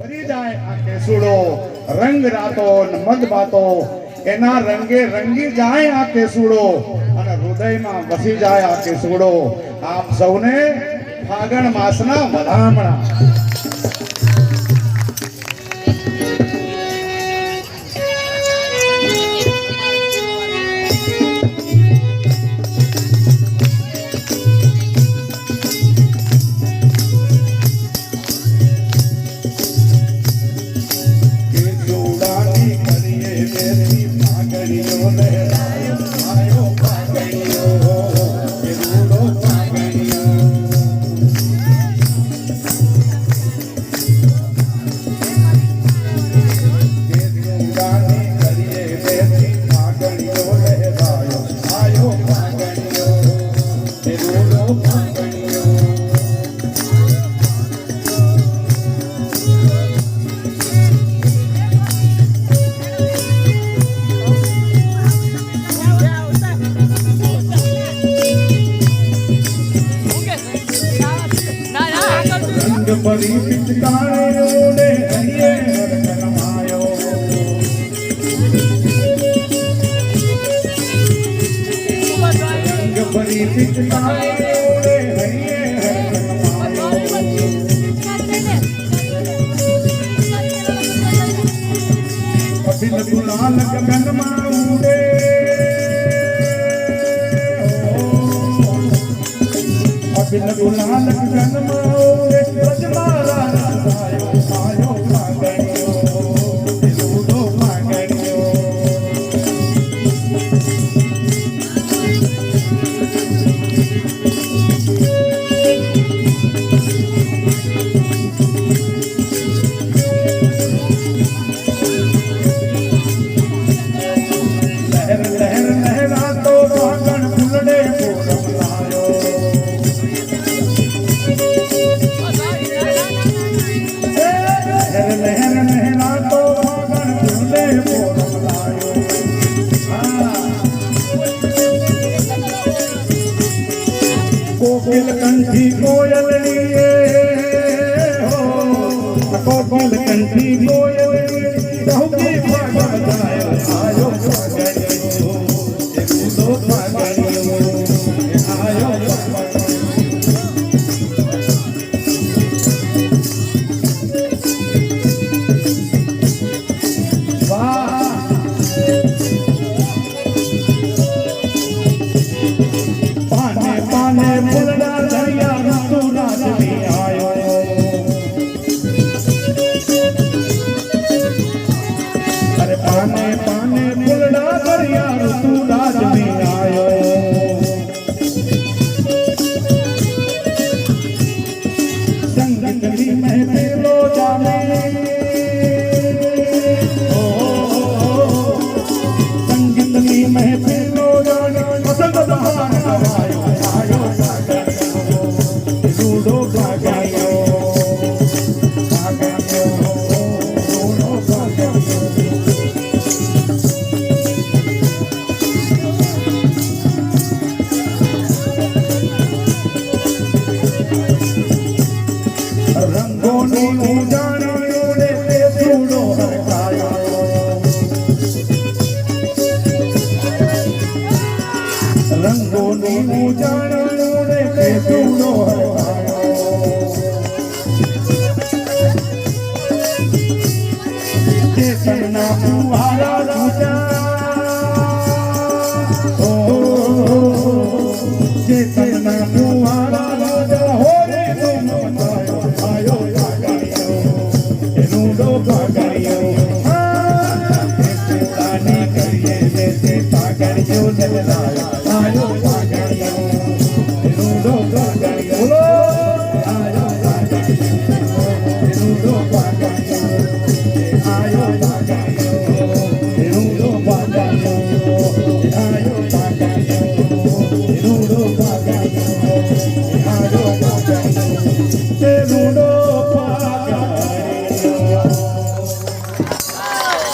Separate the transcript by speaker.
Speaker 1: ફરી જાય આ કેસુડો રંગ રાતો મદ બાતો, એના રંગે રંગી જાય આ કેસુડો અને હૃદયમાં વસી જાય આ કેસુડો. આપ સૌને ફાગણ માસના વધામણા ભરી પિચકારે ઓડે હૈયે હરકનમાયો રંગ ભરી પિચકારે ઓડે હરકનમાયો અભિન ગુલાલ ગગનમાં ઉડે અભિન ગુલાલ ગગનમાં ઉડે Hoje mais. કોકિલ કંઠી કોયલડીએ હો કોકિલ કંઠી કોયલડી રંગોની ઉજાણી રે તું નો હરકાયો એના કુવારા રોજા ઓ આયો